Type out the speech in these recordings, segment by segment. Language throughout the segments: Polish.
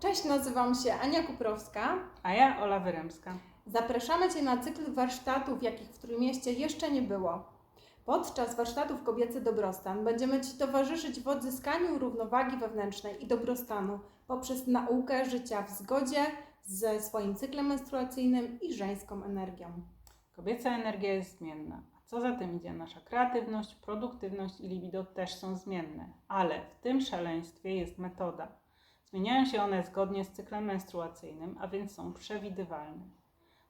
Cześć, nazywam się Ania Kuprowska. A ja Ola Wyremska. Zapraszamy Cię na cykl warsztatów, jakich w Trójmieście jeszcze nie było. Podczas warsztatów Kobiecy Dobrostan będziemy Ci towarzyszyć w odzyskaniu równowagi wewnętrznej i dobrostanu poprzez naukę życia w zgodzie ze swoim cyklem menstruacyjnym i żeńską energią. Kobieca energia jest zmienna. A co za tym idzie? Nasza kreatywność, produktywność i libido też są zmienne. Ale w tym szaleństwie jest metoda. Zmieniają się one zgodnie z cyklem menstruacyjnym, a więc są przewidywalne.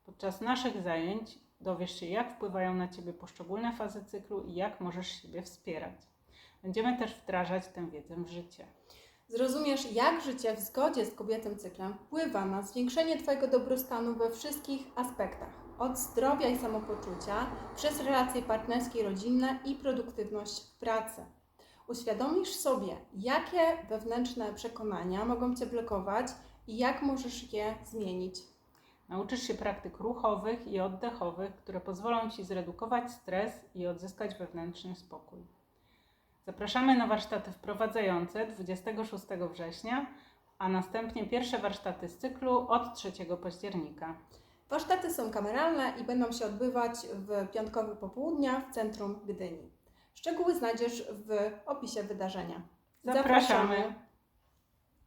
Podczas naszych zajęć dowiesz się, jak wpływają na Ciebie poszczególne fazy cyklu i jak możesz siebie wspierać. Będziemy też wdrażać tę wiedzę w życie. Zrozumiesz, jak życie w zgodzie z kobiecym cyklem wpływa na zwiększenie Twojego dobrostanu we wszystkich aspektach. Od zdrowia i samopoczucia, przez relacje partnerskie, rodzinne i produktywność w pracy. Uświadomisz sobie, jakie wewnętrzne przekonania mogą Cię blokować i jak możesz je zmienić. Nauczysz się praktyk ruchowych i oddechowych, które pozwolą Ci zredukować stres i odzyskać wewnętrzny spokój. Zapraszamy na warsztaty wprowadzające 26 września, a następnie pierwsze warsztaty z cyklu od 3 października. Warsztaty są kameralne i będą się odbywać w piątkowe popołudnia w centrum Gdyni. Szczegóły znajdziesz w opisie wydarzenia. Zapraszamy.